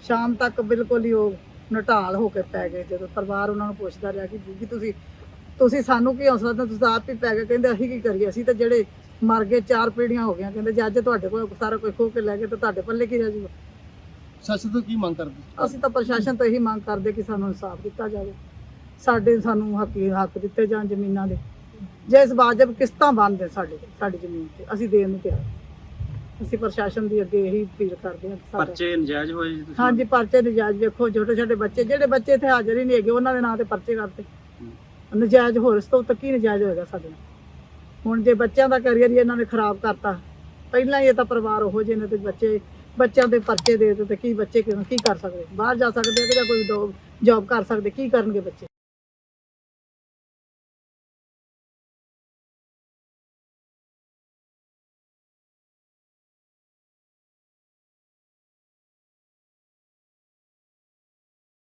ਸ਼ਾਮ ਤੱਕ ਬਿਲਕੁਲ ਹੀ ਉਹ ਨਟਾਲ ਹੋ ਕੇ ਪੈ ਗਏ। ਜਦੋਂ ਪਰਿਵਾਰ ਉਹਨਾਂ ਨੂੰ ਪੁੱਛਦਾ ਰਿਹਾ ਕਿ ਬੀਬੀ ਤੁਸੀਂ ਤੁਸੀਂ ਸਾਨੂੰ ਕੀ ਹੌਸਲਾ ਦਿੱਤਾ? ਤੁਸੀਂ ਆਪ ਹੀ ਪੈ ਗਏ। ਕਹਿੰਦੇ ਅਸੀਂ ਕੀ ਕਰੀਏ? ਅਸੀਂ ਤਾਂ ਜਿਹੜੇ ਮਰ ਗਏ ਚਾਰ ਪੀੜ੍ਹੀਆਂ ਹੋ ਗਈਆਂ। ਕਹਿੰਦੇ ਜੇ ਅੱਜ ਤੁਹਾਡੇ ਕੋਲ ਸਾਰਾ ਕੁਝ ਖੋ ਕੇ ਲੈ ਗਏ ਤਾਂ ਤੁਹਾਡੇ ਪੱਲੇ ਕੀ ਰਹਿ ਜੂਗਾ? ਸੱਚ ਤੋਂ ਕੀ ਮੰਗ ਕਰਦੇ? ਅਸੀਂ ਤਾਂ ਪ੍ਰਸ਼ਾਸਨ ਤੋਂ ਇਹੀ ਮੰਗ ਕਰਦੇ ਕਿ ਸਾਨੂੰ ਇਨਸਾਫ ਦਿੱਤਾ ਜਾਵੇ। ਸਾਡੇ ਸਾਨੂੰ ਹੱਕ ਹੱਕ ਦਿੱਤੇ ਜਾਣ ਜ਼ਮੀਨਾਂ ਦੇ। ਜੇ ਇਸ ਵਾਜਬ ਕਿਸ਼ਤਾਂ ਬਣਦੇ ਸਾਡੇ ਸਾਡੀ ਜ਼ਮੀਨ ਤੇ ਅਸੀਂ ਦੇਣ ਨੂੰ ਤਿਆਰ ਅਸੀਂ ਪ੍ਰਸ਼ਾਸਨ ਦੀ ਅੱਗੇ ਇਹੀ ਅਪੀਲ ਕਰਦੇ ਹਾਂ ਸਾਡੇ- ਪਰਚੇ ਨਜਾਇਜ਼ ਹੋਏ ਜੀ ਤੁਸੀਂ? ਹਾਂਜੀ ਪਰਚੇ ਨਜਾਇਜ਼ ਵੇਖੋ ਛੋਟੇ ਛੋਟੇ ਬੱਚੇ ਜਿਹੜੇ ਬੱਚੇ ਇੱਥੇ ਹਾਜ਼ਰ ਹੀ ਨਹੀਂ ਹੈਗੇ ਉਹਨਾਂ ਦੇ ਨਾਂ ਤੇ ਪਰਚੇ ਕਰਤੇ। ਨਜਾਇਜ਼ ਹੋਰ ਇਸ ਤੋਂ ਉੱਤੇ ਕੀ ਨਜਾਇਜ਼ ਹੋਏਗਾ ਸਾਡੇ ਨਾਲ। ਹੁਣ ਜੇ ਬੱਚਿਆਂ ਦਾ ਕੈਰੀਅਰ ਹੀ ਇਹਨਾਂ ਨੇ ਖਰਾਬ ਕਰਤਾ ਪਹਿਲਾਂ ਹੀ ਇਹ ਤਾਂ ਪਰਿਵਾਰ ਉਹੋ ਜਿਹੇ ਨੇ ਤੇ ਬੱਚੇ ਬੱਚਿਆਂ ਦੇ ਪਰਚੇ ਦੇ ਦਿੱਤੇ ਤੇ ਕੀ ਬੱਚੇ ਕਿਵੇਂ ਕੀ ਕਰ ਸਕਦੇ? ਬਾਹਰ ਜਾ ਸਕਦੇ ਆ ਕਿ ਜਾਂ ਕੋਈ ਜੌਬ ਕਰ ਸਕਦੇ ਕੀ ਕਰਨਗੇ ਬੱਚੇ?